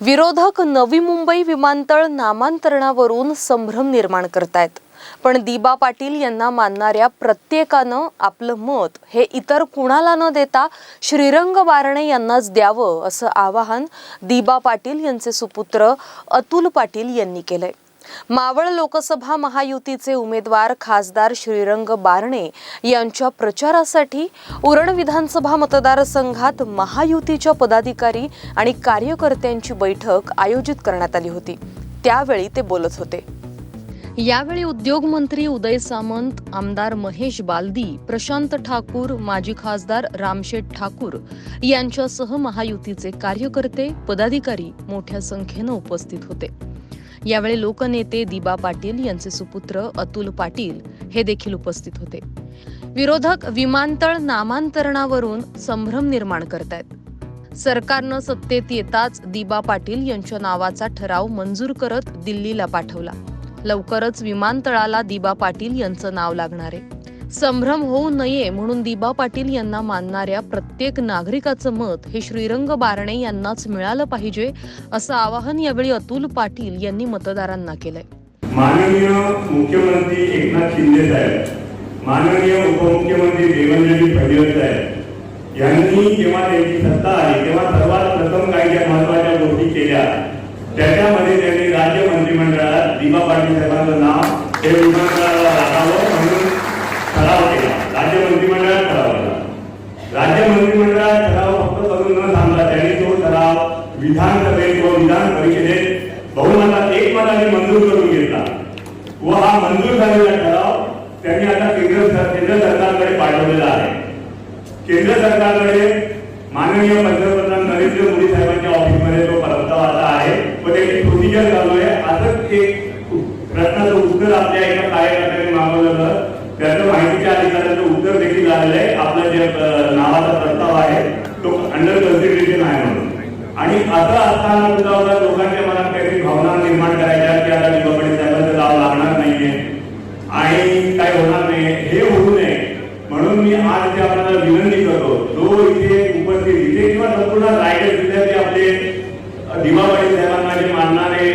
विरोधक नवी मुंबई विमानतळ नामांतरणावरून संभ्रम निर्माण करतायत. पण दिबा पाटील यांना मानणाऱ्या प्रत्येकानं आपलं मत हे इतर कुणाला न देता श्रीरंग बारणे यांनाच द्यावं असं आवाहन दिबा पाटील यांचे सुपुत्र अतुल पाटील यांनी केलंय. मावळ लोकसभा महायुतीचे उमेदवार खासदार श्रीरंग बारणे यांच्या प्रचारासाठी उरण विधानसभा मतदारसंघात महायुतीच्या पदाधिकारी आणि कार्यकर्त्यांची बैठक आयोजित करण्यात आली होती. त्यावेळी ते बोलत होते. यावेळी उद्योग मंत्री उदय सामंत आमदार महेश बालदी प्रशांत ठाकूर माजी खासदार रामशेठ ठाकूर यांच्यासह महायुतीचे कार्यकर्ते पदाधिकारी मोठ्या संख्येनं उपस्थित होते. यावेळी लोकनेते दिबा पाटील यांचे सुपुत्र अतुल पाटील हे देखील उपस्थित होते. विरोधक विमानतळ नामांतरणावरून संभ्रम निर्माण करतायत. सरकारनं सत्तेत येताच दिबा पाटील यांच्या नावाचा ठराव मंजूर करत दिल्लीला पाठवला. लवकरच विमानतळाला दिबा पाटील यांचं नाव लागणार आहे. संभ्रम होऊ नये म्हणून दिबा पाटील यांना मानणाऱ्या प्रत्येक नागरिकाचं मत हे श्रीरंग बारणे यांनाच मिळालं पाहिजे असं आवाहन यावेळी अतुल पाटील यांनी मतदारांना केलंय. माननीय मुख्यमंत्री एकनाथ शिंदे साहेब माननीय उपमुख्यमंत्री देवेंद्रजी फडणवीस साहेब यांनी जेव्हा त्यांची सत्ता आली तेव्हा सर्वात प्रथम काही ज्या महत्त्वाच्या गोष्टी केल्या त्याच्यामध्ये त्यांनी राज्य मंत्रिमंडळात दिबा पाटील साहेबांचं नाव हे विमानतळाला राखावं म्हणून ठराव केला राज्य मंत्रिमंडळात ठराव केला राज्य मंत्रिमंडळात ठराव फक्त करून न सांगता त्यांनी तो ठराव विधानसभेत व विधान परिषदेत बहुमतात एकमताने मंजूर करून घेतला व हा मंजूर झालेला ठराव त्यांनी आता केंद्र केंद्र सरकारकडे पाठवलेला आहे केंद्र सरकारकडे माननीय पंतप्रधान नरेंद्र मोदी साहेबांच्या ऑफिसमध्ये तो प्रस्ताव आला आहे व त्याची प्रोसिजर चालू आहे असंच एक प्रश्नाचं उत्तर आपल्या एका कार्यकर्त्याने मागवलं होतं त्याचं माहितीच्या अधिकाऱ्याचं उत्तर देखील आलेलं आहे आपला जे नावाचा प्रस्ताव आहे तो अंडर कन्सिडर आणि असं असताना सुद्धा लोकांच्या मनात काहीतरी भावना निर्माण करायच्या की आता दिवापडी साहेबांचं लाभ लागणार नाहीये. आणि काय होणार नाही हे होऊ नये. म्हणून मी आज ते आपल्याला विनंती करतो जो इथे उपस्थित इथे किंवा संपूर्ण रायगड जिल्ह्यातले आपले अ, साहेबांना जे मानणारे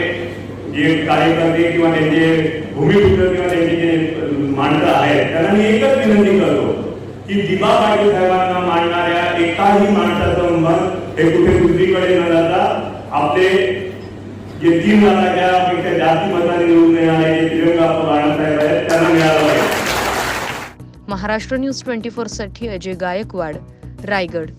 जे कार्यकर्ते किंवा त्यांचे भूमिपुत्र किंवा त्यांचे जे मांडत आहेत त्यांना मी एकच विनंती करतो की दिबा पाटील साहेबांना मांडणाऱ्या एकाही माणसाचं मन हे कुठे दुसरीकडे न जाता आपले जे तीन लाखापेक्षा पेक्षा जास्त मतांनी निवडून येणारे तिरंगा बाळासाहेब आहेत त्यांना मिळाला पाहिजे. महाराष्ट्र न्यूज ट्वेंटी फोरसाठी अजय गायकवाड रायगड.